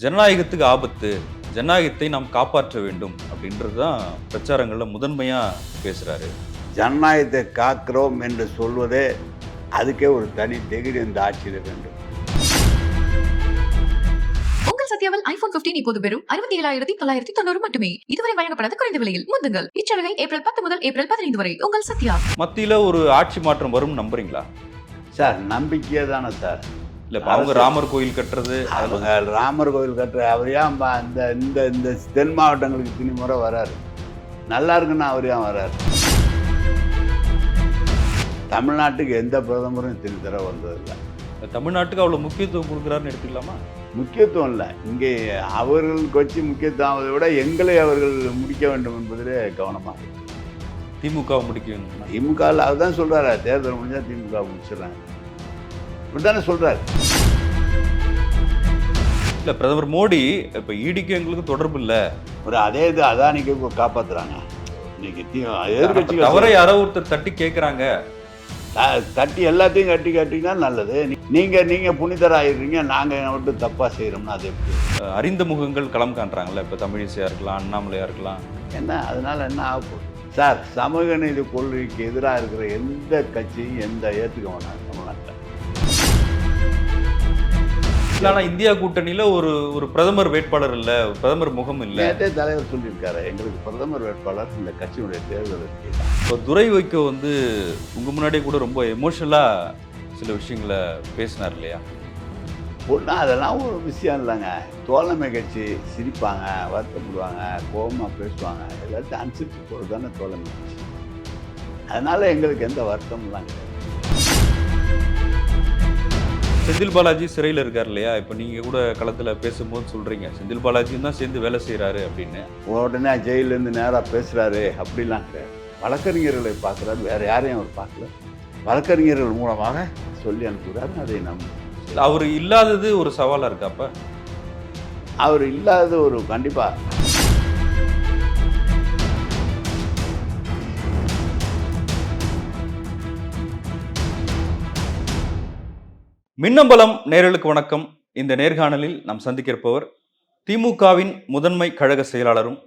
ஜனநாயகத்துக்கு ஆபத்து ஜனநாயகத்தை நாம் காப்பாற்ற வேண்டும் அப்படின்றது தான் பிரச்சாரங்களில் முதன்மையாக பேசுகிறாரு ஜனநாயகத்தை காக்கிறோம் என்று சொல்வதே அதுக்கே ஒரு தனி திகிரி இந்த ஆட்சியில் வேண்டும். உங்கள் சத்யாவில் ஐபோன் 15 இப்போது வெறும் அறுபத்தி ஏழாயிரத்தி தொள்ளாயிரத்தி தொண்ணூறு மட்டுமே. இதுவரை வழங்கப்படாத குறைந்த விலையில் முந்துங்கள். இச்சலுகை ஏப்ரல் பத்து முதல் ஏப்ரல் பதினைந்து வரை. உங்கள் சத்யா. மத்தியில் ஒரு ஆட்சி மாற்றம் வரும் நம்புறீங்களா? சார் நம்பிக்கையே தானே சார். இல்லை அவங்க ராமர் கோயில் கட்டுறது அவங்க ராமர் கோவில் கட்டுற அவர் ஏன் பா- இந்த இந்த தென் மாவட்டங்களுக்கு திணி முறை வராரு? நல்லா இருக்குன்னு அவர் ஏன் வராரு? தமிழ்நாட்டுக்கு எந்த பிரதமரும் இத்தனை தடவை வந்ததில்லை. தமிழ்நாட்டுக்கு அவ்வளோ முக்கியத்துவம் கொடுக்குறாருன்னு எடுத்துக்கலாமா? முக்கியத்துவம் இல்லை. இங்கே அவர்களுக்கு வச்சு முக்கியத்துவம் விட எங்களை அவர்கள் முடிக்க வேண்டும் என்பதிலே கவனமாக. திமுக முடிக்கணும் திமுகவில் அதுதான் சொல்றாரு. தேர்தல் முடிஞ்சா திமுக முடிச்சிடறாங்க. இப்படித்தானே சொல்றாரு. இல்லை பிரதமர் மோடி இப்போ ஈடிக்கு எங்களுக்கு தொடர்பு இல்லை. ஒரு அதே இது அதானிக்கு இப்போ காப்பாத்துறாங்க. இன்னைக்கு தவறை யாரோ ஒருத்தர் தட்டி கேட்குறாங்க தட்டி எல்லாத்தையும் கட்டி கட்டினா நல்லது. நீ- நீங்க நீங்க புனிதராயிருக்கீங்க நாங்க மட்டும் தப்பா செய்யறோம்னா அது எப்படி? அறிந்த முகங்கள் களம் காண்றாங்கல்ல இப்போ தமிழிசையாக இருக்கலாம் அண்ணாமலையாக இருக்கலாம். என்ன? அதனால என்ன ஆக போகுது? சார் சமூக நீதி கொள்கைக்கு எதிராக இருக்கிற எந்த கட்சியும் எந்த ஏற்றுக்க வேணாம் ஆனால் இந்தியா கூட்டணியில் ஒரு ஒரு பிரதமர் வேட்பாளர் இல்லை பிரதமர் முகம் இல்லை. தலைவர் சொல்லியிருக்காரு எங்களுக்கு பிரதமர் வேட்பாளர் இந்த கட்சியுடைய தேர்தல் இப்போ துரை வைக்கோ வந்து உங்கள் முன்னாடியே கூட ரொம்ப எமோஷனலாக சில விஷயங்களை பேசினார் இல்லையா? ஒன்றா அதெல்லாம் ஒரு விஷயம் இல்லைங்க. தோழமை கட்சி சிரிப்பாங்க வருத்தப்படுவாங்க கோபமாக பேசுவாங்க. எல்லாத்தையும் அனுசரித்து போகிறது தானே தோழமை கட்சி. அதனால் எங்களுக்கு எந்த வருத்தம்லாம் கிடையாது செந்தில் பாலாஜி சிறையில் இருக்கார் இல்லையா? இப்போ நீங்கள் கூட களத்தில் பேசும்போது சொல்கிறீங்க செந்தில் பாலாஜியும் தான் சேர்ந்து வேலை செய்கிறாரு அப்படின்னு. உடனே ஜெயிலேருந்து நேராக பேசுகிறாரு அப்படிலாம் கிடையாது. வழக்கறிஞர்களை பார்க்குறாரு வேறு யாரையும் அவர் பார்க்கல. வழக்கறிஞர்கள் மூலமாக சொல்லி அனுப்புகிறாரு அதை நம்ம அவர் இல்லாதது ஒரு சவாலாக இருக்கா அப்போ? அவர் இல்லாத ஒரு கண்டிப்பாக மின்னம்பலம் நேரலுக்கு வணக்கம். இந்த நேர்காணலில் நாம் சந்திக்கிருப்பவர் திமுகவின் முதன்மை கழக செயலாளரும்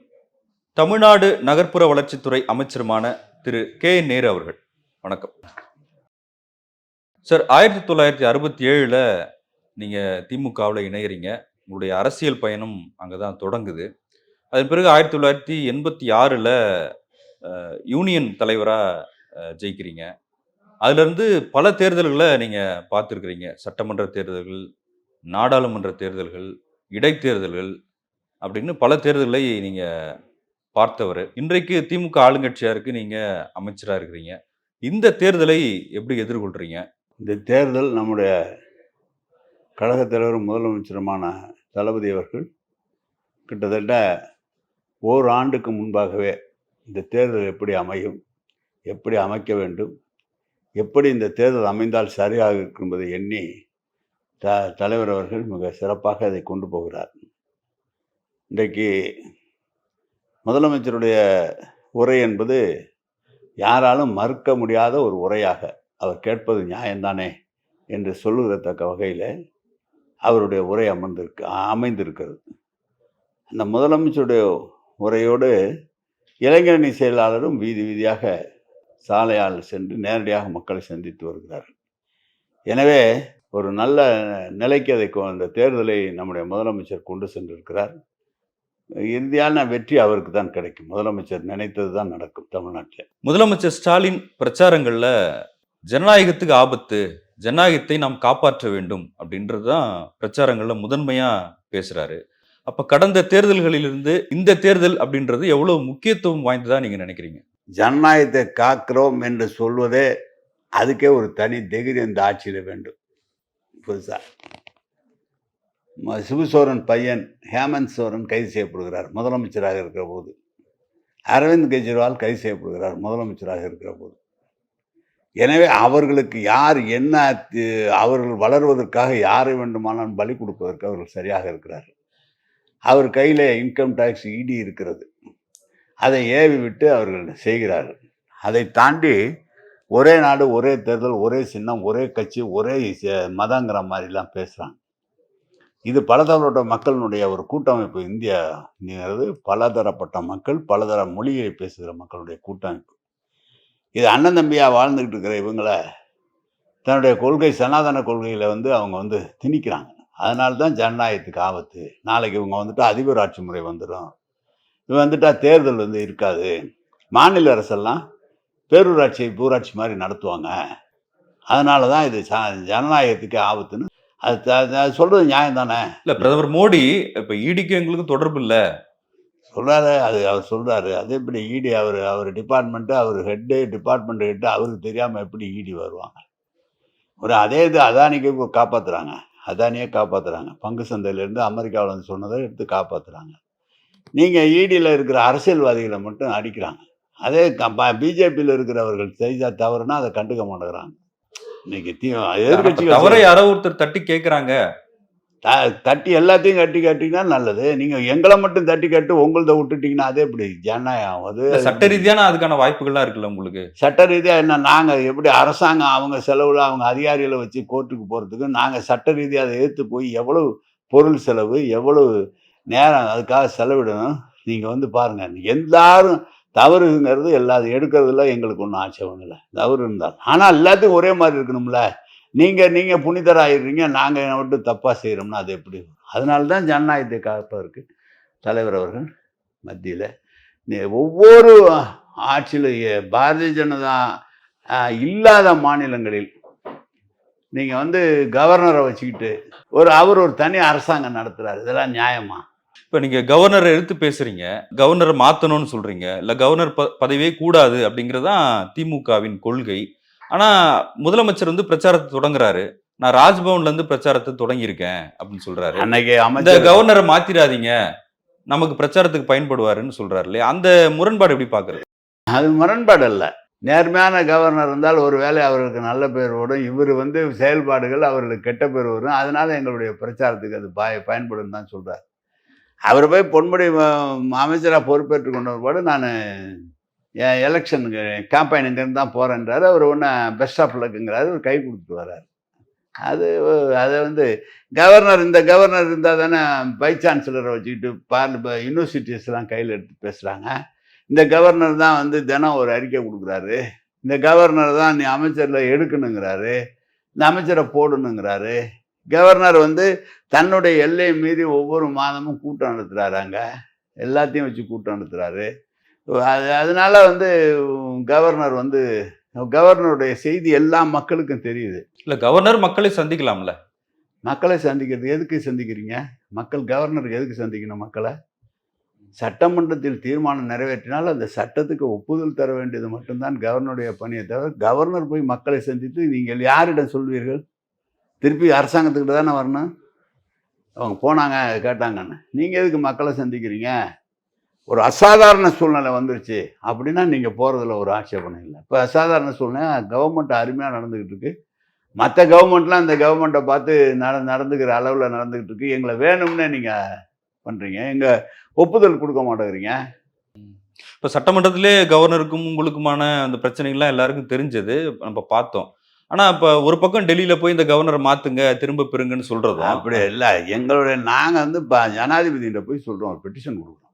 தமிழ்நாடு நகர்ப்புற வளர்ச்சித்துறை அமைச்சருமான திரு. கே. நேரு அவர்கள். வணக்கம். சார் ஆயிரத்தி தொள்ளாயிரத்தி அறுபத்தி ஏழில் நீங்கள் திமுகவில் இணையிறீங்க. உங்களுடைய அரசியல் பயணம் அங்கே தான் தொடங்குது. அதன் பிறகு ஆயிரத்தி தொள்ளாயிரத்தி எண்பத்தி ஆறில் யூனியன் தலைவராக ஜெயிக்கிறீங்க. அதுலேருந்து பல தேர்தல்களை நீங்கள் பார்த்துருக்குறீங்க. சட்டமன்ற தேர்தல்கள் நாடாளுமன்ற தேர்தல்கள் இடைத்தேர்தல்கள் அப்படின்னு பல தேர்தல்களை நீங்கள் பார்த்தவர். இன்றைக்கு திமுக ஆளுங்கட்சியாக இருக்கு நீங்கள் அமைச்சராக இருக்கிறீங்க. இந்த தேர்தலை எப்படி எதிர்கொள்கிறீங்க இந்த தேர்தல் நம்முடைய கழகத் தலைவரும் முதலமைச்சருமான தளபதி அவர்கள் கிட்டத்தட்ட ஓர் ஆண்டுக்கு முன்பாகவே இந்த தேர்தல் எப்படி அமையும் எப்படி அமைக்க வேண்டும் எப்படி இந்த தேர்தல் அமைந்தால் சரியாக இருக்கும் என்பதை எண்ணி த தலைவர் அவர்கள் மிக சிறப்பாக அதை கொண்டு போகிறார். இன்றைக்கு முதலமைச்சருடைய உரை என்பது யாராலும் மறுக்க முடியாத ஒரு உரையாக அவர் கேட்பது நியாயம்தானே என்று சொல்லுகிறத்தக்க வகையில் அவருடைய உரை அமர்ந்திருக்கு அமைந்திருக்கிறது. அந்த முதலமைச்சருடைய உரையோடு இளைஞரணி செயலாளரும் வீதி வீதியாக சாலையால் சென்று நேரடியாக மக்களை சந்தித்து வருகிறார் எனவே ஒரு நல்ல நிலைக்கு அதை அந்த தேர்தலை நம்முடைய முதலமைச்சர் கொண்டு சென்றிருக்கிறார். இறுதியான வெற்றி அவருக்கு தான் கிடைக்கும். முதலமைச்சர் நினைத்தது தான் நடக்கும் தமிழ்நாட்டில். முதலமைச்சர் ஸ்டாலின் பிரச்சாரங்களில் ஜனநாயகத்துக்கு ஆபத்து ஜனநாயகத்தை நாம் காப்பாற்ற வேண்டும் அப்படின்றது தான் பிரச்சாரங்களில் முதன்மையாக பேசுகிறாரு அப்போ கடந்த தேர்தல்களிலிருந்து இந்த தேர்தல் அப்படின்றது எவ்வளோ முக்கியத்துவம் வாய்ந்ததாக நீங்கள் நினைக்கிறீங்க? ஜனநாயகத்தை காக்கிறோம் என்று சொல்வதே அதுக்கே ஒரு தனி தகுதி இந்த ஆட்சியில் வேண்டும். புதுசா. சிவசோரன் சிபுசோரன் பையன் ஹேமந்த் சோரன் கைது செய்யப்படுகிறார். முதலமைச்சராக இருக்கிற போது. அரவிந்த் கெஜ்ரிவால் கைது செய்யப்படுகிறார். முதலமைச்சராக இருக்கிற போது. எனவே அவர்களுக்கு யார் என்ன அவர்கள் வளர்வதற்காக யாரை வேண்டுமானாலும் பலி கொடுப்பதற்கு அவர்கள் சரியாக இருக்கிறார்கள். அவர் கையில் இன்கம் டேக்ஸ் இடி இருக்கிறது. அதை ஏவி விட்டு அவர்கள் செய்கிறார்கள். அதை தாண்டி ஒரே நாடு ஒரே தேர்தல் ஒரே சின்னம் ஒரே கட்சி ஒரே மதங்கிற மாதிரிலாம் பேசுகிறாங்க இது பலதரப்பட்ட மக்களினுடைய ஒரு கூட்டமைப்பு. இந்தியா இந்தியாங்கிறது பலதரப்பட்ட மக்கள் பலதர மொழியை பேசுகிற மக்களுடைய கூட்டமைப்பு. இது அண்ணன் தம்பியாக வாழ்ந்துக்கிட்டு இருக்கிற இவங்கள தன்னுடைய கொள்கை சனாதன கொள்கையில் வந்து அவங்க வந்து திணிக்கிறாங்க. அதனால தான் ஜனநாயகத்துக்கு ஆபத்து. நாளைக்கு இவங்க வந்துட்டு அதிபர் ஆட்சி முறை வந்துடும் வந்துட்டா தேர்தல் வந்து இருக்காது. மாநில அரசெல்லாம் பேரூராட்சி ஊராட்சி மாதிரி நடத்துவாங்க. அதனால தான் இது ஜனநாயகத்துக்கு ஆபத்துன்னு அது அது சொல்றது நியாயம் தானே இல்ல பிரதமர் மோடி இப்ப ஈடிக்கும் எங்களுக்கும் தொடர்பு இல்ல. சொல்றாரு அது அவர் சொல்றாரு. அது எப்படி இடி அவர் அவர் டிபார்ட்மெண்ட்டு அவர் ஹெட்டு டிபார்ட்மெண்ட் ஹெட்டு அவருக்கு தெரியாமல் எப்படி இடி வருவாங்க? ஒரு அதே இது அதானிக்கு இப்போ காப்பாத்துறாங்க. அதானியே காப்பாத்துறாங்க. பங்கு சந்தையிலேருந்து அமெரிக்காவில் வந்து சொன்னதை எடுத்து காப்பாத்துறாங்க. நீங்கள் இடியில் இருக்கிற அரசியல்வாதிகளை மட்டும் அடிக்கிறாங்க. அதே பிஜேபியில் இருக்கிறவர்கள் செய்த தவறுனா அதை கண்டுக்க மாட்டேங்கிறாங்க. இன்னைக்கு எதிர்கட்சிகள் தவிர யாரோ ஒருத்தர் தட்டி கேக்குறாங்க. த- தட்டி எல்லாத்தையும் கட்டி கட்டிங்கன்னா நல்லது. நீங்க எங்களை மட்டும் தட்டி கட்டு உங்களத விட்டுட்டீங்கன்னா அதே எப்படி? ஜனநாயகம் அது சட்ட ரீதியான அதுக்கான வாய்ப்புகள்லாம் இருக்குல்ல உங்களுக்கு? சட்ட ரீதியா என்ன நாங்க எப்படி அரசாங்கம் அவங்க செலவுல அவங்க அதிகாரிகளை வச்சு கோர்ட்டுக்கு போறதுக்கு நாங்க சட்ட ரீதியா அதை ஏத்து போய் எவ்வளவு பொருள் செலவு எவ்வளவு நேரம் அதுக்காக செலவிடணும். நீங்கள் வந்து பாருங்கள் எல்லாரும் தவறுங்கிறது எல்லாத்தையும் எடுக்கிறதுல எங்களுக்கு ஒன்றும் ஆட்சேபம் இல்லை. தவறு இருந்தால். ஆனால் எல்லாத்துக்கும் ஒரே மாதிரி இருக்கணும்ல. நீங்கள் நீங்க நாங்கள் நாங்க மட்டும் தப்பாக செய்கிறோம்னா அது எப்படி அதனால தான் ஜனநாயகத்தை காப்பதற்கு தலைவர் அவர்கள் மத்தியில் ஒவ்வொரு ஆட்சியில் பாரதிய ஜனதா இல்லாத மாநிலங்களில் நீங்கள் வந்து கவர்னரை வச்சுக்கிட்டு ஒரு அவர் ஒரு தனி அரசாங்கம் நடத்துகிறார் இதெல்லாம் நியாயமா? இப்ப நீங்க கவர்னரை எடுத்து பேசுறீங்க கவர்னரை மாத்தணும்னு சொல்றீங்க இல்ல கவர்னர் ப- பதவியே கூடாது அப்படிங்கறதுதான் திமுகவின் கொள்கை. ஆனா முதலமைச்சர் வந்து பிரச்சாரத்தை தொடங்குறாரு. நான் ராஜ்பவன்ல இருந்து பிரச்சாரத்தை தொடங்கியிருக்கேன் அப்படின்னு சொல்றாரு. அன்னைக்கு இந்த கவர்னரை மாத்திராதீங்க. நமக்கு பிரச்சாரத்துக்கு பயன்படுவாருன்னு சொல்றாரு இல்லையா? அந்த முரண்பாடு எப்படி பாக்குறது? அது முரண்பாடு அல்ல. நேர்மையான கவர்னர் இருந்தால் ஒருவேளை அவருக்கு நல்ல பேர் ஓடும். இவர் வந்து செயல்பாடுகள் அவர்களுக்கு கெட்ட பேர் வரும். அதனால எங்களுடைய பிரச்சாரத்துக்கு அது பாய பயன்படும் தான் சொல்றார். அவர் போய் பொன்முடி அமைச்சராக பொறுப்பேற்று கொண்ட ஒருபாடு நான் என் எலெக்ஷனுக்கு கேம்பெயின் இங்கேருந்து தான் போகிறேன்றாரு அவர் ஒன்று பெஸ்ட் ஆஃப் லக்குங்கிறாரு ஒரு கை கொடுத்துட்டு வர்றாரு. அது அதை வந்து கவர்னர் இந்த கவர்னர் இருந்தால் தானே பை சான்சலரை வச்சுக்கிட்டு பார்ல யூனிவர்சிட்டிஸ்லாம் கையில் எடுத்து பேசுகிறாங்க இந்த கவர்னர் தான் வந்து தினம் ஒரு அறிக்கை கொடுக்குறாரு. இந்த கவர்னர் தான் நீ அமைச்சரில் எடுக்கணுங்கிறாரு. இந்த அமைச்சரை போடணுங்கிறாரு. கவர்னர் வந்து தன்னுடைய எல்லையை மீறி ஒவ்வொரு மாதமும் கூட்டம் நடத்துகிறாரு அங்கே. எல்லாத்தையும் வச்சு கூட்டம் நடத்துகிறாரு அது அதனால வந்து கவர்னர் வந்து கவர்னருடைய செய்தி எல்லா மக்களுக்கும் தெரியுது. இல்ல கவர்னர் மக்களை சந்திக்கலாம்ல? மக்களை சந்திக்கிறது எதுக்கு சந்திக்கிறீங்க? மக்கள் கவர்னருக்கு எதுக்கு சந்திக்கணும் மக்களை? சட்டமன்றத்தில் தீர்மானம் நிறைவேற்றினால் அந்த சட்டத்துக்கு ஒப்புதல் தர வேண்டியது மட்டும்தான் கவர்னருடைய பணியை தவிர கவர்னர் போய் மக்களை சந்தித்து நீங்கள் யாரிடம் சொல்வீர்கள்? திருப்பி அரசாங்கத்துக்கிட்ட தானே வரணும்? அவங்க போனாங்க கேட்டாங்கன்னு. நீங்கள் எதுக்கு மக்களை சந்திக்கிறீங்க? ஒரு அசாதாரண சூழ்நிலை வந்துருச்சு. அப்படின்னா நீங்கள் போகிறதுல ஒரு ஆட்சேபணம் இல்லை. இப்போ அசாதாரண சூழ்நிலை கவர்மெண்ட் அருமையாக நடந்துக்கிட்டு இருக்கு. மற்ற கவர்மெண்ட்லாம் அந்த கவர்மெண்ட்டை பார்த்து நட நடந்துக்கிற அளவில் நடந்துக்கிட்டு இருக்கு. எங்களை வேணும்னே நீங்கள் பண்ணுறீங்க எங்கள் ஒப்புதல் கொடுக்க மாட்டேங்கிறீங்க. இப்போ சட்டமன்றத்திலே கவர்னருக்கும் உங்களுக்குமான அந்த பிரச்சனைகள்லாம் எல்லாருக்கும் தெரிஞ்சது. நம்ம பார்த்தோம். ஆனா இப்ப ஒரு பக்கம் டெல்லியில போய் இந்த கவர்னரை மாத்துங்க திரும்ப பெறுங்கன்னு சொல்றதும் அப்படி இல்லை. எங்களுடைய நாங்கள் வந்து இப்போ ஜனாதிபதிகிட்ட போய் சொல்கிறோம் பெட்டிஷன் கொடுக்குறோம்.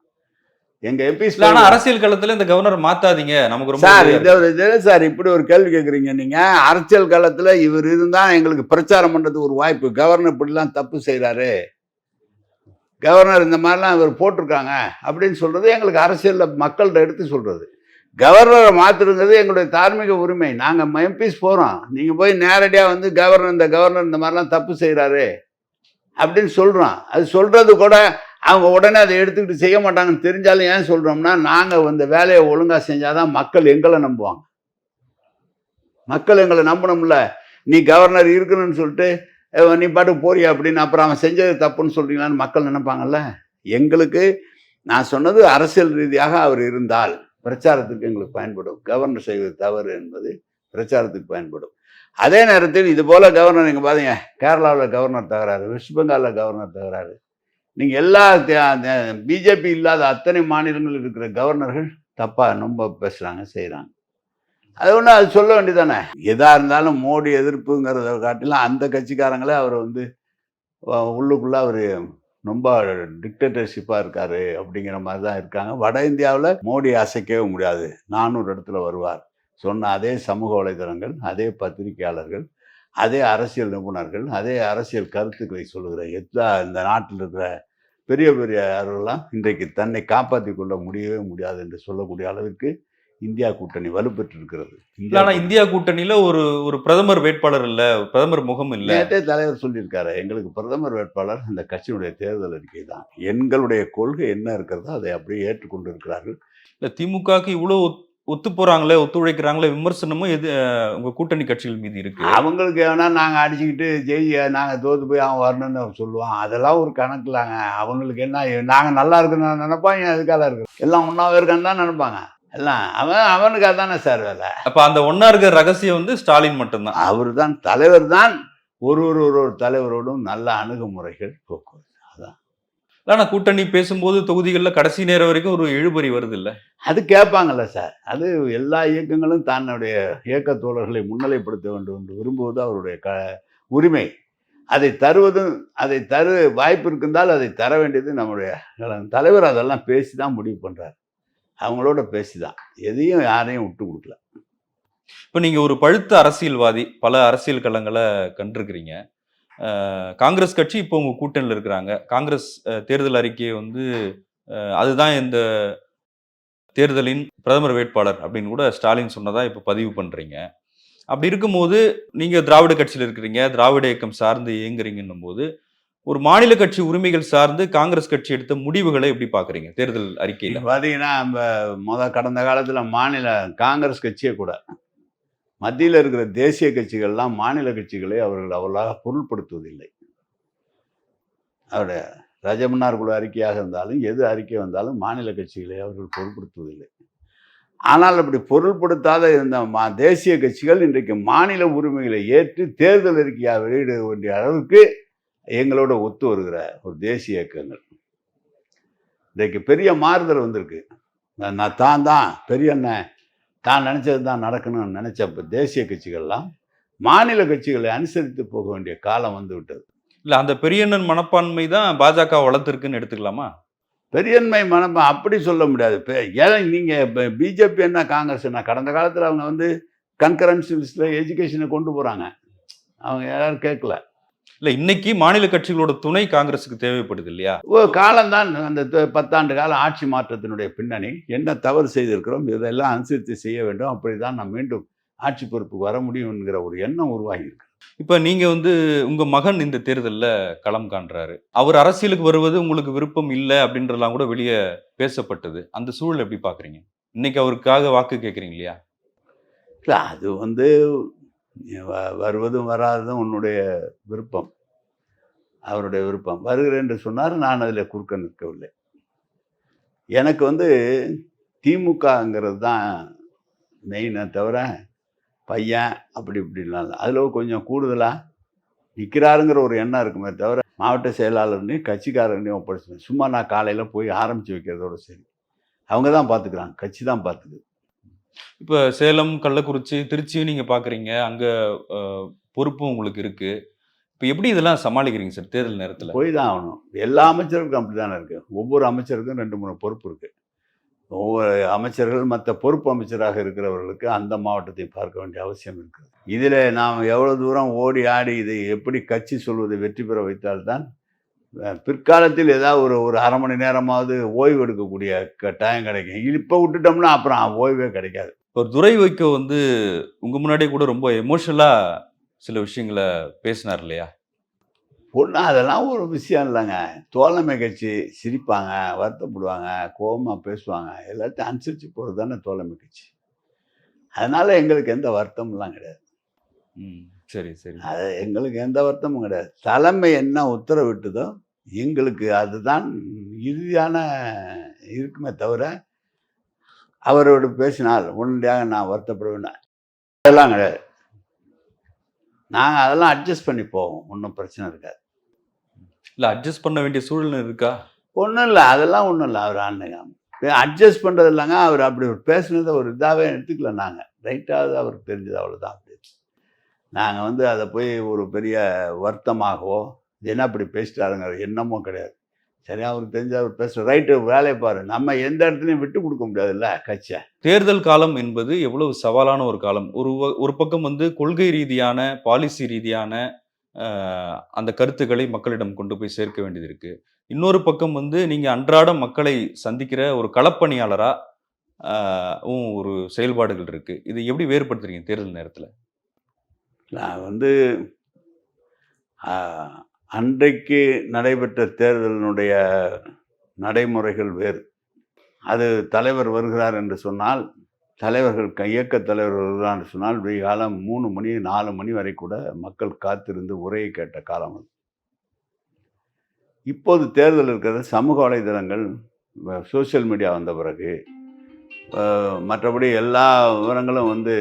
எங்கள் எம்பிஸ் இல்ல, ஆனா அரசியல் களத்துல இந்த கவர்னரை மாத்தாதீங்க. நமக்கு ரொம்ப சார் இந்த ஒரு இது சார் இப்படி ஒரு கேள்வி கேட்குறீங்க நீங்கள் அரசியல் காலத்தில் இவர் இருந்தால் எங்களுக்கு பிரச்சாரம் பண்ணுறதுக்கு ஒரு வாய்ப்பு. கவர்னர் இப்படிலாம் தப்பு செய்கிறாரு கவர்னர் இந்த மாதிரிலாம் இவர் போட்டிருக்காங்க அப்படின்னு சொல்கிறது எங்களுக்கு அரசியலில் மக்கள்கிட்ட எடுத்து சொல்கிறது கவர்னரை மாற்றுறது எங்களுடைய தார்மீக உரிமை. நாங்கள் எம்பிஸ் போகிறோம் நீங்கள் போய் நேரடியாக வந்து கவர்னர் இந்த கவர்னர் இந்த மாதிரிலாம் தப்பு செய்கிறாரு அப்படின்னு சொல்கிறோம் அது சொல்கிறது கூட அவங்க உடனே அதை எடுத்துக்கிட்டு செய்ய மாட்டாங்கன்னு தெரிஞ்சாலும் ஏன் சொல்கிறோம்னா நாங்கள் வந்து வேலையை ஒழுங்காக செஞ்சால் தான் மக்கள் எங்களை நம்புவாங்க. மக்கள் எங்களை நம்பணும்ல. நீ கவர்னர் இருக்கணும்னு சொல்லிட்டு நீ பாட்டுக்கு போறியா? அப்படின்னு அப்புறம் அவன் செஞ்சது தப்புன்னு சொல்கிறீங்களான்னு மக்கள் நினைப்பாங்கல்ல. எங்களுக்கு நான் சொன்னது அரசியல் ரீதியாக அவர் இருந்தால். பிரச்சாரத்துக்கு எங்களுக்கு பயன்படும். கவர்னர் செய்வது தவறு என்பது பிரச்சாரத்துக்கு பயன்படும். அதே நேரத்தில் இது போல கவர்னர் நீங்க பாத்தீங்க கேரளாவில் கவர்னர் தகராறு வெஸ்ட் பெங்காலில் கவர்னர் தகராறு. நீங்க எல்லா பிஜேபி இல்லாத அத்தனை மாநிலங்களில் இருக்கிற கவர்னர்கள் தப்பா ரொம்ப பேசுறாங்க செய்கிறாங்க அது ஒன்று அது சொல்ல வேண்டியதானே எதா இருந்தாலும் மோடி எதிர்ப்புங்கிறத காட்டிலும் அந்த கட்சிக்காரங்களே அவரை வந்து உள்ளுக்குள்ளே அவர் ரொம்ப டிக்டேட்டர்ஷிப்பாக இருக்கார் அப்படிங்கிற மாதிரி தான் இருக்காங்க. வட இந்தியாவில் மோடி அசைக்கவே முடியாது. நானூறு இடத்துல வருவார். சொன்ன அதே சமூக வலைதளங்கள் அதே பத்திரிகையாளர்கள் அதே அரசியல் நிபுணர்கள் அதே அரசியல் கருத்துக்களை சொல்லுகிற எல்லா இந்த நாட்டில் இருக்கிற பெரிய பெரிய யாரெல்லாம் இன்றைக்கு தன்னை காப்பாற்றி கொள்ள முடியவே முடியாது என்று சொல்லக்கூடிய அளவிற்கு இந்தியா கூட்டணி வலுப்பெற்று இருக்கிறது இல்ல ஆனா இந்தியா கூட்டணியில ஒரு ஒரு பிரதமர் வேட்பாளர் இல்ல பிரதமர் முகம் இல்ல. நேற்றே தலைவர் சொல்லியிருக்காரு எங்களுக்கு பிரதமர் வேட்பாளர் அந்த கட்சியினுடைய தேர்தல் அறிக்கை தான். எங்களுடைய கொள்கை என்ன இருக்கிறதோ அதை அப்படியே ஏற்றுக்கொண்டு இருக்கிறார்கள் இல்ல திமுகக்கு இவ்வளவு ஒத்- ஒத்து போறாங்களே ஒத்துழைக்கிறாங்களே விமர்சனமும் எது அஹ், உங்க கூட்டணி கட்சிகள் மீது இருக்கு. அவங்களுக்கு வேணா நாங்கள் அடிச்சுக்கிட்டு ஜெய் நாங்கள் தோத்து போய் அவன் வரணும்னு சொல்லுவான் அதெல்லாம் ஒரு கணக்குலாங்க. அவங்களுக்கு என்ன நாங்கள் நல்லா இருக்கணும்னு நினைப்பாங்க அதுக்காக இருக்கு எல்லாம் ஒன்றாவே இருக்கான்னு தான் நினைப்பாங்க. எல்லாம் அவன் அவனுக்கு அதானே சார் வேலை. அப்ப அந்த ஒன்னா இருக்கிற ரகசியம் வந்து ஸ்டாலின் மட்டும்தான். அவர் தான் தலைவர் தான். ஒரு ஒரு ஒரு ஒரு தலைவரோடும் நல்ல அணுகுமுறைகள் போக்குவரத்து. அதான். ஆனா கூட்டணி பேசும்போது தொகுதிகள்ல கடைசி நேரம் வரைக்கும் ஒரு இழுபறி வருது இல்ல அது கேட்பாங்கல்ல சார். அது எல்லா இயக்கங்களும் தன்னுடைய இயக்க தோழர்களை முன்னிலைப்படுத்த வேண்டும் என்று விரும்புவது அவருடைய க உரிமை. அதை தருவதும் அதை தரு வாய்ப்பு இருந்தால் அதை தர வேண்டியது நம்முடைய. தலைவர் அதெல்லாம் பேசி தான் முடிவு பண்ணுறார் அவங்களோட பேசி தான் எதையும் யாரையும் விட்டு கொடுக்கல. இப்போ நீங்க ஒரு பழுத்த அரசியல்வாதி பல அரசியல் களங்களை கண்டிருக்கிறீங்க. காங்கிரஸ் கட்சி இப்போ உங்க கூட்டணியில் இருக்கிறாங்க. காங்கிரஸ் தேர்தல் அறிக்கையை வந்து அதுதான் இந்த தேர்தலின் பிரதமர் வேட்பாளர் அப்படின்னு கூட ஸ்டாலின் சொன்னதா இப்போ பதிவு பண்றீங்க. அப்படி இருக்கும்போது நீங்க திராவிட கட்சியில் இருக்கிறீங்க திராவிட இயக்கம் சார்ந்து இயங்குறீங்கன்னும் போது ஒரு மாநில கட்சி உரிமைகள் சார்ந்து காங்கிரஸ் கட்சி எடுத்த முடிவுகளை எப்படி பாக்குறீங்க தேர்தல் அறிக்கையில். பார்த்தீங்கன்னா நம்ம முத கடந்த காலத்தில் மாநில காங்கிரஸ் கட்சியே கூட மத்தியில் இருக்கிற தேசிய கட்சிகள்லாம் மாநில கட்சிகளை அவர்கள் அவ்வளோ பொருள்படுத்துவதில்லை. அவருடைய ரஜமன்னார் குழு அறிக்கையாக இருந்தாலும் எது அறிக்கை வந்தாலும் மாநில கட்சிகளை அவர்கள் பொருட்படுத்துவதில்லை ஆனால் அப்படி பொருள்படுத்தாத இருந்த மா தேசிய கட்சிகள் இன்றைக்கு மாநில உரிமைகளை ஏற்று தேர்தல் அறிக்கையாக வெளியிட வேண்டிய அளவுக்கு எங்களோட ஒத்து வருகிற ஒரு தேசிய இயக்கங்கள். இன்றைக்கு பெரிய மாறுதல் வந்திருக்கு. நான் தான் தான் பெரிய அண்ணன் தான் நினச்சது தான் நடக்கணும்னு நினச்ச இப்போ தேசிய கட்சிகள்லாம் மாநில கட்சிகளை அனுசரித்து போக வேண்டிய காலம் வந்து விட்டது. இல்ல அந்த பெரியண்ணன் மனப்பான்மை தான் பாஜக வளர்த்துருக்குன்னு எடுத்துக்கலாமா? பெரியன்மை மனம் அப்படி சொல்ல முடியாது. இப்போ ஏன் நீங்கள் பிஜேபி என்ன காங்கிரஸ் என்ன? கடந்த காலத்தில் அவங்க வந்து கன்கரன்ஸ் லிஸ்ட்டில் எஜுகேஷனை கொண்டு போகிறாங்க அவங்க யாரும் கேட்கல. இல்ல இன்னைக்கு மாநில கட்சிகளோட துணை காங்கிரஸுக்கு தேவைப்படுது இல்லையா? காலம்தான் அந்த பத்தாண்டு கால ஆட்சி மாற்றத்தினுடைய பின்னணி. என்ன தவறு செய்திருக்கிறோம் இதெல்லாம் அனுசரித்து செய்ய வேண்டும். அப்படி தான் நாம் மீண்டும் ஆட்சி பொறுப்புக்கு வர முடியும் என்கிற ஒரு எண்ணம் உருவாகி இருக்கு இப்ப நீங்க வந்து உங்க மகன் இந்த தேர்தல்ல களம் காண்றாரு. அவர் அரசியலுக்கு வருவது உங்களுக்கு விருப்பம் இல்லை அப்படின்றலாம் கூட வெளியே பேசப்பட்டது. அந்த சூழல் எப்படி பாக்குறீங்க? இன்னைக்கு அவருக்காக வாக்கு கேட்குறீங்க இல்லையா? இல்லை அது வந்து வருவதும் வராததும் உன்னுடைய விருப்பம். அவருடைய விருப்பம். வருகிறேன் என்று சொன்னார் நான் அதில் குறுக்க நிற்கவில்லை. எனக்கு வந்து திமுகங்கிறது தான் மெயினை தவிர பையன் அப்படி இப்படிலாம் அதில் கொஞ்சம் கூடுதலாக நிற்கிறாருங்கிற ஒரு எண்ணம் இருக்குமே தவிர மாவட்ட செயலாளர்னையும் கட்சிக்காரர்களையும் ஒப்படைச்சிட்டேன் சும்மா நான் காலையில் போய் ஆரம்பித்து வைக்கிறதோட சரி. அவங்க தான் பார்த்துக்கிறாங்க. கட்சி தான் பார்த்துக்குது. இப்போ சேலம் கள்ளக்குறிச்சி திருச்சியும் நீங்கள் பார்க்குறீங்க அங்கே பொறுப்பும் உங்களுக்கு இருக்குது இப்போ எப்படி இதெல்லாம் சமாளிக்கிறீங்க சார் தேர்தல் நேரத்தில்? போய் தான் ஆகணும். எல்லா அமைச்சருக்கும் அப்படி தானே இருக்குது ஒவ்வொரு அமைச்சருக்கும் ரெண்டு மூணு பொறுப்பு இருக்குது ஒவ்வொரு அமைச்சர்கள் மற்ற பொறுப்பு அமைச்சராக இருக்கிறவர்களுக்கு அந்த மாவட்டத்தை பார்க்க வேண்டிய அவசியம் இருக்குது. இதில் நாம் எவ்வளோ தூரம் ஓடி ஆடி இதை எப்படி கட்சி சொல்வதை வெற்றி பெற வைத்தால்தான் பிற்காலத்தில் ஏதாவது ஒரு ஒரு அரை மணி நேரமாவது ஓய்வு எடுக்கக்கூடிய டைம் கிடைக்கும். இப்போ விட்டுட்டோம்னா அப்புறம் ஓய்வே கிடைக்காது. ஒரு துரை வைக்கோ வந்து உங்க முன்னாடியே கூட ரொம்ப எமோஷனலா சில விஷயங்களை பேசினார் இல்லையா? ஒன்று அதெல்லாம் ஒரு விஷயம் இல்லைங்க. தோழமை கட்சி சிரிப்பாங்க வருத்தப்படுவாங்க கோபமாக பேசுவாங்க. எல்லாத்தையும் அனுசரித்து போகிறது தானே தோழமை கட்சி அதனால் எங்களுக்கு எந்த வருத்தம்லாம் கிடையாது. ம். சரி சரி. அது எங்களுக்கு எந்த வருத்தமும் கிடையாது. தலைமை என்ன உத்தரவிட்டதோ எங்களுக்கு அதுதான் இறுதியான இருக்குமே தவிர அவரோடு பேசினால் உடனடியாக நான் வருத்தப்பட வேண்டாம். அதெல்லாம் கிடையாது. நாங்கள் அதெல்லாம் அட்ஜஸ்ட் பண்ணி போவோம். ஒன்றும் பிரச்சனை இருக்காது. இல்ல அட்ஜஸ்ட் பண்ண வேண்டிய சூழ்நிலை இருக்கா? ஒன்றும் இல்லை. அதெல்லாம் ஒன்றும் இல்லை. அவர் அன்னைக்கு அட்ஜஸ்ட் பண்ணுறது இல்லைங்க. அவர் அப்படி ஒரு பேசுனதை ஒரு இதாகவே எடுத்துக்கல நாங்கள் ரைட்டாவது அவருக்கு தெரிஞ்சது. அவ்வளோதான் அப்படி நாங்கள் வந்து அதை போய் ஒரு பெரிய வருத்தமாகவோ இது என்ன அப்படி பேசிட்டாருங்கிற எண்ணமோ கிடையாது. சரி அவருக்கு தெரிஞ்ச அவர் பேசுகிற ரைட்டு வேலையை பாரு. நம்ம எந்த இடத்துலையும் விட்டு கொடுக்க முடியாதுல்ல கட்சியை. தேர்தல் காலம் என்பது எவ்வளவு சவாலான ஒரு காலம். ஒரு ஒரு பக்கம் வந்து கொள்கை ரீதியான பாலிசி ரீதியான அந்த கருத்துக்களை மக்களிடம் கொண்டு போய் சேர்க்க வேண்டியது இருக்கு. இன்னொரு பக்கம் வந்து நீங்க அன்றாட மக்களை சந்திக்கிற ஒரு களப்பணியாளரா அஹ், உம் ஒரு செயல்பாடுகள் இருக்கு. இது எப்படி வேறுபடுத்துறீங்க தேர்தல் நேரத்துல? நான் வந்து அன்றைக்கு நடைபெற்ற தேர்தலினுடைய நடைமுறைகள் வேறு. அது தலைவர் வருகிறார் என்று சொன்னால் தலைவர்கள் இயக்க தலைவர் வருகிறார் என்று சொன்னால் விடிகாலம் மூணு மணி நாலு மணி வரை கூட மக்கள் காத்திருந்து உரையை கேட்ட காலம் அது. இப்போது தேர்தல் இருக்கிறது சமூக வலைதளங்கள் சோஷியல் மீடியா வந்த பிறகு மற்றபடி எல்லா விவரங்களும் வந்து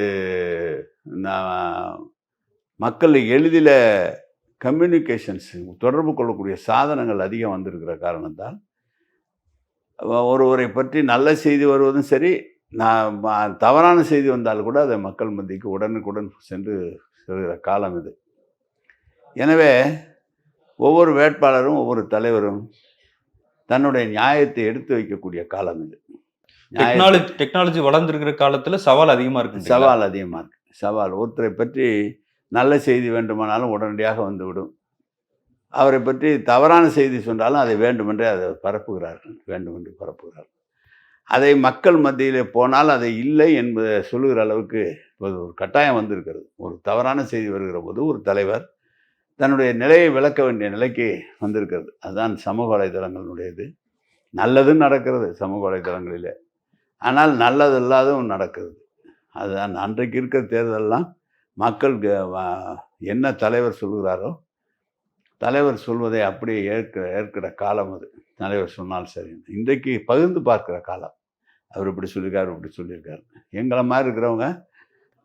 நான் மக்கள் எளிதில் கம்யூனிகேஷன்ஸ் தொடர்பு கொள்ளக்கூடிய சாதனங்கள் அதிகம் வந்திருக்கிற காரணத்தால் ஒருவரை பற்றி நல்ல செய்தி வருவதும் சரி நான் தவறான செய்தி வந்தால் கூட அதை மக்கள் மத்திக்கு உடனுக்குடன் சென்று செல்கிற காலம் இது. எனவே ஒவ்வொரு வேட்பாளரும் ஒவ்வொரு தலைவரும் தன்னுடைய நியாயத்தை எடுத்து வைக்கக்கூடிய காலம் இது. டெக்னாலஜி டெக்னாலஜி வளர்ந்துருக்கிற காலத்துல சவால் அதிகமா இருக்கு சவால் அதிகமாக இருக்கு. சவால். ஒருத்தரை பற்றி நல்ல செய்தி வேண்டுமானாலும் உடனடியாக வந்துவிடும். அவரை பற்றி தவறான செய்தி சொன்னாலும் அதை வேண்டுமென்றே அதை பரப்புகிறார்கள் வேண்டுமென்று பரப்புகிறார்கள். அதை மக்கள் மத்தியில் போனால் அதை இல்லை என்பதை சொல்லுகிற அளவுக்கு இப்போது ஒரு கட்டாயம் வந்திருக்கிறது. ஒரு தவறான செய்தி வருகிற போது ஒரு தலைவர் தன்னுடைய நிலையை விளக்க வேண்டிய நிலைக்கு வந்திருக்கிறது. அதுதான் சமூக வலைதளங்களுடையது. நல்லதும் நடக்கிறது சமூக வலைதளங்களில். ஆனால் நல்லது இல்லாததும் நடக்கிறது. அதுதான் அன்றைக்கு இருக்கிற தேர்தலெல்லாம் மக்கள் என்ன தலைவர் சொல்கிறாரோ தலைவர் சொல்வதை அப்படியே ஏற்க ஏற்கிற காலம் அது. தலைவர் சொன்னால் சரி. இன்றைக்கு பகிர்ந்து பார்க்கிற காலம். அவர் இப்படி சொல்லியிருக்காரு இப்படி சொல்லியிருக்காரு. எங்களை மாதிரி இருக்கிறவங்க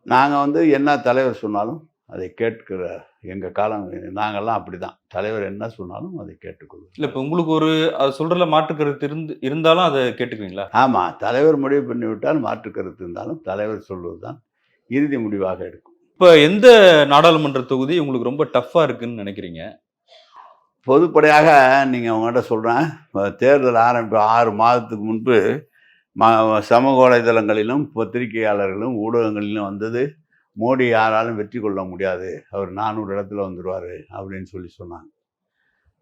நாங்கள் வந்து என்ன தலைவர் சொன்னாலும் அதை கேட்கிற எங்கள் காலம் நாங்கள்லாம் அப்படி தான் தலைவர் என்ன சொன்னாலும் அதை கேட்டுக்கொள்வோம். இல்ல இப்ப உங்களுக்கு ஒரு அது சொல்றதுல மாற்று கருத்து இருந்து இருந்தாலும் அதை கேட்டுக்குவீங்களா ஆமாம் தலைவர் முடிவு பண்ணிவிட்டால் மாற்று கருத்து இருந்தாலும் தலைவர் சொல்வது தான் இறுதி முடிவாக எடுக்கும். இப்போ எந்த நாடாளுமன்ற தொகுதி உங்களுக்கு ரொம்ப டஃப்பாக இருக்குன்னு நினைக்கிறீங்க? பொதுப்படையாக நீங்கள் உங்கள்கிட்ட சொல்கிறேன் தேர்தல் ஆரம்பி ஆறு மாதத்துக்கு முன்பு ம சமூக வலைதளங்களிலும் பத்திரிகையாளர்களும் ஊடகங்களிலும் வந்தது மோடி யாராலும் வெற்றி கொள்ள முடியாது. அவர் நானூறு இடத்துல வந்துடுவார் அப்படின்னு சொல்லி சொன்னாங்க.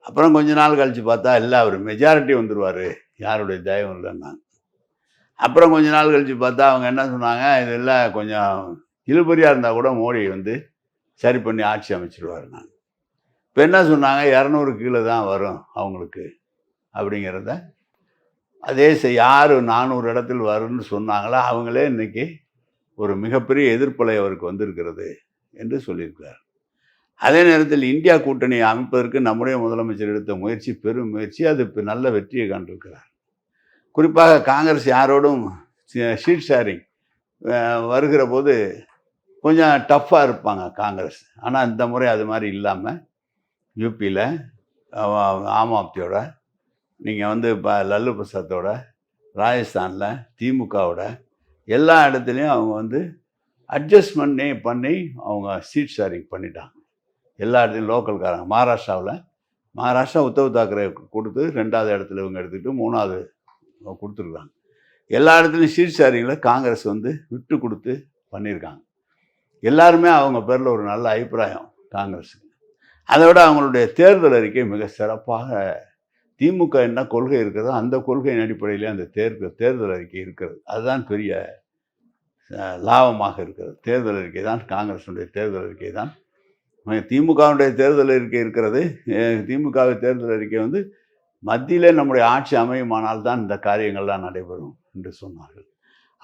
அப்புறம் கொஞ்ச நாள் கழித்து பார்த்தா இல்லை அவர் மெஜாரிட்டி வந்துடுவார் யாருடைய தயவும் இல்லைன்னாங்க. அப்புறம் கொஞ்ச நாள் கழித்து பார்த்தா அவங்க என்ன சொன்னாங்க? இது இல்லை கொஞ்சம் இழுபறியாக இருந்தால் கூட மோடி வந்து சரி பண்ணி ஆட்சி அமைச்சிருவார் நான். இப்போ என்ன சொன்னாங்க? இரநூறு கீழே தான் வரும் அவங்களுக்கு அப்படிங்கிறத. அதே யார் நானூறு இடத்தில் வரும்னு சொன்னாங்களோ அவங்களே இன்னைக்கு ஒரு மிகப்பெரிய எதிர்ப்பலை அவருக்கு வந்திருக்கிறது என்று சொல்லியிருக்கிறார். அதே நேரத்தில் இந்தியா கூட்டணியை அமைப்பதற்கு நம்முடைய முதலமைச்சர் எடுத்த முயற்சி பெரும் முயற்சி அது இப்போ நல்ல வெற்றியை கண்டிருக்கிறார் குறிப்பாக காங்கிரஸ் யாரோடும் ஷீட் ஷேரிங் வருகிற போது கொஞ்சம் டஃப்பாக இருப்பாங்க காங்கிரஸ். ஆனால் இந்த முறை அது மாதிரி இல்லாமல் யூபியில் ஆம் ஆப்தியோட நீங்கள் வந்து இப்போ லல்லு பிரசாத்தோட ராஜஸ்தானில் திமுகவோட எல்லா இடத்துலையும் அவங்க வந்து அட்ஜஸ்ட்மெண்ட்னே பண்ணி பண்ணி அவங்க சீட் ஷேரிங் பண்ணிட்டாங்க. எல்லா இடத்துலையும் லோக்கல்காரங்க மகாராஷ்டிராவில் மகாராஷ்டிரா உத்தவ் தாக்கரே கொடுத்து ரெண்டாவது இடத்துல இவங்க எடுத்துக்கிட்டு மூணாவது கொடுத்துருக்காங்க. எல்லா இடத்துலையும் சீட் ஷேரிங்கில் காங்கிரஸ் வந்து விட்டு கொடுத்து பண்ணியிருக்காங்க. எல்லாருமே அவங்க பேரில் ஒரு நல்ல அபிப்பிராயம் காங்கிரஸுக்கு. அதை விட அவங்களுடைய தேர்தல் அறிக்கை மிக சிறப்பாக திமுக என்ன கொள்கை இருக்கிறதோ அந்த கொள்கையின் அடிப்படையிலே அந்த தேர்தல் தேர்தல் அறிக்கை இருக்கிறது. அதுதான் பெரிய லாபமாக இருக்கிறது. தேர்தல் அறிக்கை தான் காங்கிரஸுடைய தேர்தல் அறிக்கை தான். திமுகவுடைய தேர்தல் அறிக்கை இருக்கிறது. திமுகவை தேர்தல் அறிக்கை வந்து மத்தியிலே நம்முடைய ஆட்சி அமையுமானால் தான் இந்த காரியங்கள்லாம் நடைபெறும் என்று சொன்னார்கள்.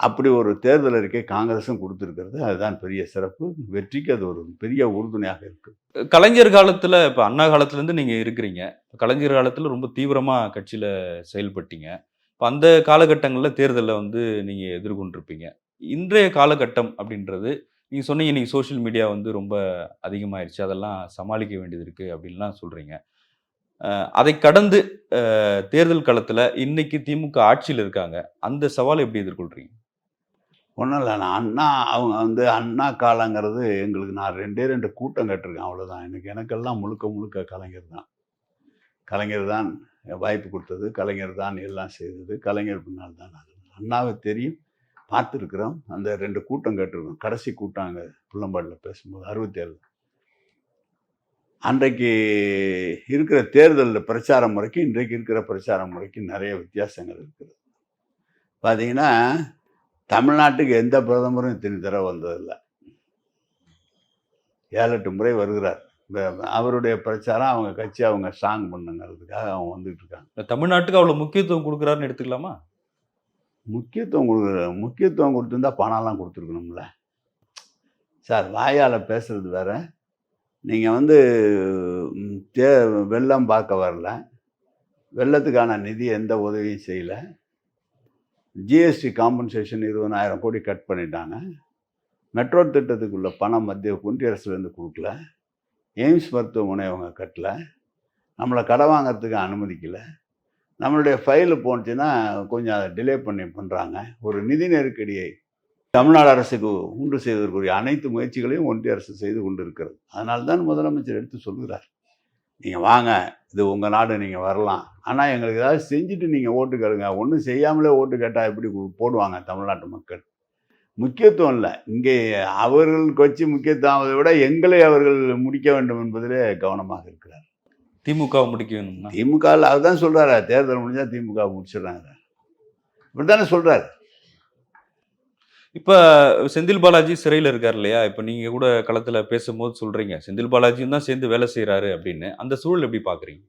அப்படி ஒரு தேர்தல் அறிக்கை காங்கிரஸும் கொடுத்துருக்கிறது. அதுதான் பெரிய சிறப்பு. வெற்றிக்கு அது ஒரு பெரிய உறுதுணையாக இருக்குது கலைஞர் காலத்தில் இப்போ அண்ணா காலத்துலேருந்து நீங்கள் இருக்கிறீங்க. கலைஞர் காலத்தில் ரொம்ப தீவிரமாக கட்சியில் செயல்பட்டீங்க. இப்போ அந்த காலகட்டங்களில் தேர்தலில் வந்து நீங்கள் எதிர்கொண்டிருப்பீங்க. இன்றைய காலகட்டம் அப்படின்றது நீங்கள் சொன்னீங்க நீங்கள் சோஷியல் மீடியா வந்து ரொம்ப அதிகமாயிருச்சு. அதெல்லாம் சமாளிக்க வேண்டியது இருக்குது அப்படின்லாம் சொல்கிறீங்க அதை கடந்து தேர்தல் களத்தில் இன்னைக்கு திமுக ஆட்சியில் இருக்காங்க. அந்த சவாலை எப்படி எதிர்கொள்கிறீங்க ஒன்றும் இல்லை நான் அண்ணா அவங்க வந்து அண்ணா காலங்கிறது எங்களுக்கு நான் ரெண்டே ரெண்டு கூட்டம் கட்டிருக்கேன் அவ்வளோதான் எனக்கு எனக்கெல்லாம் முழுக்க முழுக்க கலைஞர் தான். கலைஞர் தான் வாய்ப்பு கொடுத்தது கலைஞர் தான் எல்லாம் செய்தது கலைஞர் பின்னால் தான் அது. அண்ணாவை தெரியும் பார்த்துருக்குறோம். அந்த ரெண்டு கூட்டம் கேட்டிருக்கோம். கடைசி கூட்டம் அங்கே புள்ளம்பாடில் பேசும்போது அறுபத்தேழு அன்றைக்கு இருக்கிற தேர்தலில் பிரச்சார முறைக்கு இன்றைக்கு இருக்கிற பிரச்சார முறைக்கு நிறைய வித்தியாசங்கள் இருக்குது. பார்த்தீங்கன்னா தமிழ்நாட்டுக்கு எந்த பிரதமரும் இத்தனை தடவை வந்ததில்லை. ஏழு எட்டு முறை வருகிறார். இந்த- அவருடைய பிரச்சாரம் அவங்க கட்சி அவங்க ஸ்ட்ராங் பண்ணுங்கிறதுக்காக அவங்க வந்துட்டு இருக்காங்க. தமிழ்நாட்டுக்கு அவ்வளவு முக்கியத்துவம் கொடுக்குறாருன்னு எடுத்துக்கலாமா? முக்கியத்துவம் கொடுக்குற முக்கியத்துவம் கொடுத்துருந்தா பணம்லாம் கொடுத்துருக்கணும்ல. சார் வாயால் பேசுறது வேற. நீங்கள் வந்து தே வெள்ளம் பார்க்க வரல. வெள்ளத்துக்கான நிதி எந்த உதவியும் செய்யலை. ஜிஎஸ்டி காம்பன்சேஷன் இருபதாயிரம் கோடி கட் பண்ணிட்டாங்க. மெட்ரோ திட்டத்துக்குள்ள பணம் மத்திய ஒன்றிய அரசுலேருந்து கொடுக்கல. எய்ம்ஸ் மருத்துவமனை அவங்க கட்டல. நம்மளை கடை வாங்குறதுக்கு அனுமதிக்கலை. நம்மளுடைய ஃபைலு போனுச்சுன்னா கொஞ்சம் அதை டிலே பண்ணி பண்ணுறாங்க ஒரு நிதி நெருக்கடியை தமிழ்நாடு அரசுக்கு உண்டு செய்வதற்குரிய அனைத்து முயற்சிகளையும் ஒன்றிய அரசு செய்து கொண்டு இருக்கிறது அதனால தான் முதலமைச்சர் எடுத்து சொல்கிறார் நீங்கள் வாங்க இது உங்கள் நாடு நீங்கள் வரலாம். ஆனால் எங்களுக்கு ஏதாவது செஞ்சுட்டு நீங்கள் ஓட்டு கேளுங்க. ஒன்றும் செய்யாமலே ஓட்டு கேட்டால் எப்படி போடுவாங்க தமிழ்நாட்டு மக்கள்? முக்கியத்துவம் இல்லை. இங்கே அவர்களுக்கு வச்சு முக்கியத்துவம் ஆவதை விட எங்களை அவர்கள் முடிக்க வேண்டும் என்பதிலே கவனமாக இருக்கிறார் திமுக முடிக்க வேணும்னா திமுகவில் அதுதான் சொல்றாரு. தேர்தல் முடிஞ்சா திமுக முடிச்சிடுறாங்க. இப்படித்தானே சொல்றாரு. இப்போ செந்தில் பாலாஜி சிறையில் இருக்கார் இல்லையா? இப்போ நீங்கள் கூட களத்தில் பேசும்போது சொல்கிறீங்க செந்தில் பாலாஜியும் தான் சேர்ந்து வேலை செய்கிறாரு அப்படின்னு. அந்த சூழல் எப்படி பார்க்குறீங்க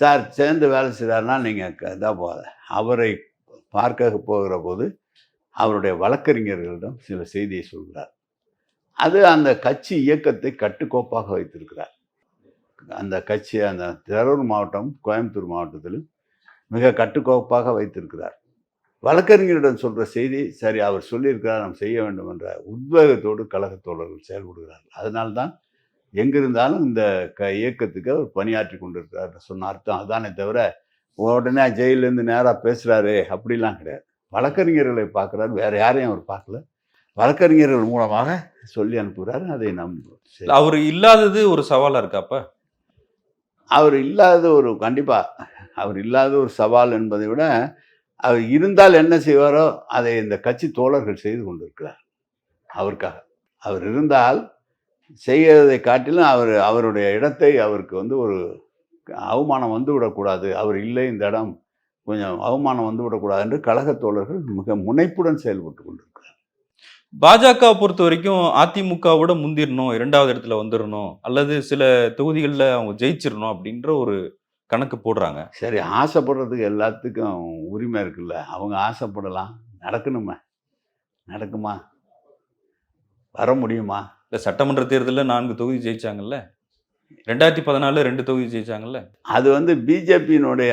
சார் சேர்ந்து வேலை செய்கிறாருன்னா நீங்கள் இதாக போகாத அவரை பார்க்க போகிற போது அவருடைய வழக்கறிஞர்களிடம் சில செய்தியை சொல்கிறார். அது அந்த கட்சி இயக்கத்தை கட்டுக்கோப்பாக வைத்திருக்கிறார். அந்த கட்சி அந்த திருவள்ளூர் மாவட்டம் கோயம்புத்தூர் மாவட்டத்திலும் மிக கட்டுக்கோப்பாக வைத்திருக்கிறார். வழக்கறிஞரிடம் சொல்கிற செய்தி சரி அவர் சொல்லியிருக்கிறார் நாம் செய்ய வேண்டும் என்ற உத்வேகத்தோடு கழகத் தோழர்கள் செயல்படுகிறார்கள். அதனால்தான் எங்கிருந்தாலும் இந்த க இயக்கத்துக்கு அவர் பணியாற்றி கொண்டிருக்கிறார் சொன்ன அர்த்தம். அதானே தவிர உடனே ஜெயிலேருந்து நேராக பேசுகிறாரு அப்படிலாம் கிடையாது. வழக்கறிஞர்களை பார்க்குறாரு வேற யாரையும் அவர் பார்க்கல. வழக்கறிஞர்கள் மூலமாக சொல்லி அனுப்புகிறாரு அதை நம். அவர் இல்லாதது ஒரு சவாலா இருக்கா அப்ப? அவர் இல்லாத ஒரு கண்டிப்பாக அவர் இல்லாத ஒரு சவால் என்பதை விட அவர் இருந்தால் என்ன செய்வாரோ அதை இந்த கட்சி தோழர்கள் செய்து கொண்டிருக்கிறார். அவருக்காக. அவர் இருந்தால் செய்கிறதை காட்டிலும் அவர் அவருடைய இடத்தை அவருக்கு வந்து ஒரு அவமானம் வந்து விடக்கூடாது. அவர் இல்லை இந்த இடம் கொஞ்சம் அவமானம் வந்து விடக்கூடாது என்று கழகத் தோழர்கள் மிக முனைப்புடன் செயல்பட்டு கொண்டிருக்கிறார். பாஜக பொறுத்த வரைக்கும் அதிமுகவோட முந்திரணும் இரண்டாவது இடத்துல வந்துடணும் அல்லது சில தொகுதிகளில் அவங்க ஜெயிச்சிடணும் அப்படின்ற ஒரு கணக்கு போடுறாங்க. சரி ஆசைப்படுறதுக்கு எல்லாத்துக்கும் உரிமை இருக்குல்ல. அவங்க ஆசைப்படலாம். நடக்கணுமே. நடக்குமா? வர முடியுமா? இல்ல சட்டமன்ற தேர்தலில் நான்கு தொகுதி ஜெயிச்சாங்கல்ல. ரெண்டாயிரத்தி பதினாலு ரெண்டு தொகுதி ஜெயிச்சாங்கல்ல. அது வந்து பிஜேபியினுடைய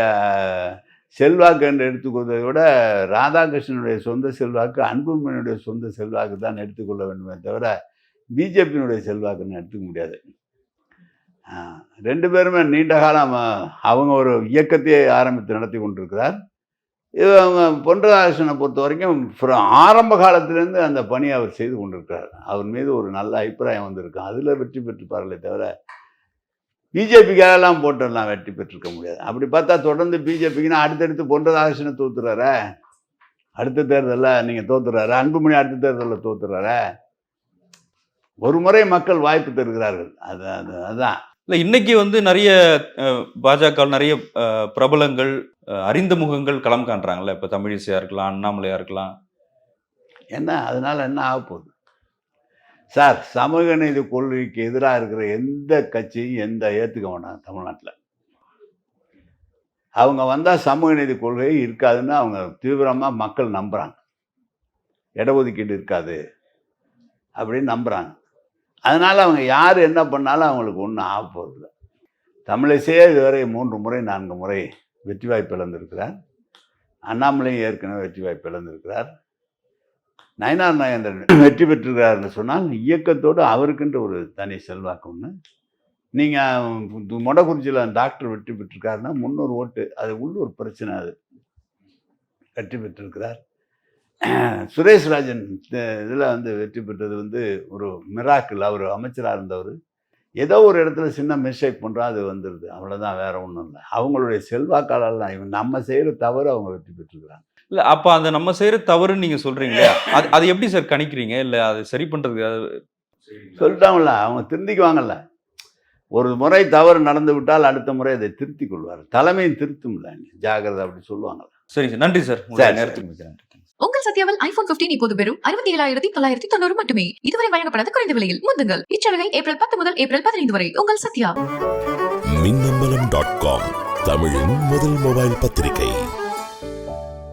செல்வாக்கு என்று எடுத்துக்கொள்வதை விட ராதாகிருஷ்ணனுடைய சொந்த செல்வாக்கு அன்புமணியுடைய சொந்த செல்வாக்கு தான் எடுத்துக்கொள்ள வேண்டுமே தவிர பிஜேபியினுடைய செல்வாக்குன்னு எடுத்துக்க முடியாது. ரெண்டு பேருமே நீண்ட காலம் அவங்க ஒரு இயக்கத்தையே ஆரம்பித்து நடத்தி கொண்டிருக்கிறார். இவங்க பொன்ராதாகிருஷ்ணனை பொறுத்த வரைக்கும் ஆரம்ப காலத்திலேருந்து அந்த பணியை அவர் செய்து கொண்டிருக்கிறார். அவர் மீது ஒரு நல்ல அபிப்பிராயம் வந்திருக்கு அதில் வெற்றி பெற்றுப்பார்களே தவிர பிஜேபிக்காகலாம் போட்டுடலாம் வெற்றி பெற்றிருக்க முடியாது. அப்படி பார்த்தா தொடர்ந்து பிஜேபிக்குன்னா அடுத்தடுத்து பொன்ராதாகிருஷ்ணனை தோத்துறாரே? அடுத்த தேர்தலில் நீங்கள் தோத்துறாரு? அன்புமணி அடுத்த தேர்தலில் தோத்துறாரு? ஒரு முறை மக்கள் வாய்ப்பு தருகிறார்கள். அது அது அதுதான் இல்லை இன்னைக்கு வந்து நிறைய பாஜக நிறைய பிரபலங்கள் அறிந்த முகங்கள் களம் காண்றாங்கல்ல. இப்போ தமிழிசையாக இருக்கலாம் அண்ணாமலையா இருக்கலாம். என்ன? அதனால என்ன ஆக போகுது? சார் சமூக நீதி கொள்கைக்கு எதிராக இருக்கிற எந்த கட்சியும் எந்த ஏற்றுக்க வேணாம் தமிழ்நாட்டில். அவங்க வந்தால் சமூக நீதி கொள்கை இருக்காதுன்னு அவங்க தீவிரமாக மக்கள் நம்புகிறாங்க இடஒதுக்கீடு இருக்காது அப்படின்னு நம்புகிறாங்க அதனால் அவங்க யார் என்ன பண்ணாலும் அவங்களுக்கு ஒன்றும் ஆக போகிறதில்ல தமிழிசையே இதுவரை மூன்று முறை நான்கு முறை வெற்றி வாய்ப்பு இழந்திருக்கிறார். அண்ணாமலையும் ஏற்கனவே வெற்றி வாய்ப்பு இழந்திருக்கிறார். நயனார் நாயந்திரன் வெற்றி பெற்றிருக்கிறார்னு சொன்னால் இயக்கத்தோடு அவருக்குன்ற ஒரு தனி செல்வாக்கு ஒன்று நீங்கள் மொடக்குறிச்சியில் டாக்டர் வெற்றி பெற்றிருக்காருன்னா முன்னூறு ஓட்டு அது உள்ளூர் பிரச்சனை அது. வெற்றி பெற்றிருக்கிறார். சுரேஷ் ராஜன் இதில் வந்து வெற்றி பெற்றது வந்து ஒரு மிராக்கிள் அவர் அமைச்சராக இருந்தவர். ஏதோ ஒரு இடத்துல சின்ன மிஸ்டேக் பண்ணுறோம் அது வந்துடுது. அவ்வளோதான் வேற ஒன்றும் இல்லை. அவங்களுடைய செல்வாக்காலெல்லாம் இவன் நம்ம செய்கிற தவறு அவங்க வெற்றி பெற்றுக்கிறாங்க. இல்ல அப்ப அந்த நம்ம செய்யற தவறுன்னு நீங்க சொல்றீங்க இல்லையா? அது அது எப்படி சார் கணிக்கிறீங்க? இல்ல அது சரி பண்றதுக்கு அது- சொல்லிட்டாங்கல்ல அவங்க திருந்திக்குவாங்கல்ல. ஒரு முறை தவறு நடந்து விட்டால் அடுத்த முறை அதை திருத்திக் கொள்வார். தலைமையும் திருத்தும்ல ஜாகிரதை அப்படி சொல்லுவாங்கல்ல. சரி சார் நன்றி சார். நேரத்துக்கு நன்றி. உங்கள் சத்யாவில் ஐபோன் 15 இப்போது வெறும் அறுபத்தி ஏழாயிரத்தி தொள்ளாயிரத்தி தொண்ணூறு மட்டுமே. இதுவரை வழங்கப்படாத குறைந்த விலையில். முந்துங்கள். இச்சலுகை ஏப்ரல் பத்து முதல் ஏப்ரல் பதினைந்து வரை. உங்கள் சத்யா. மின்னம்பலம் டாட் காம் தமிழின் முதல் மொபைல் பத்திரிகை.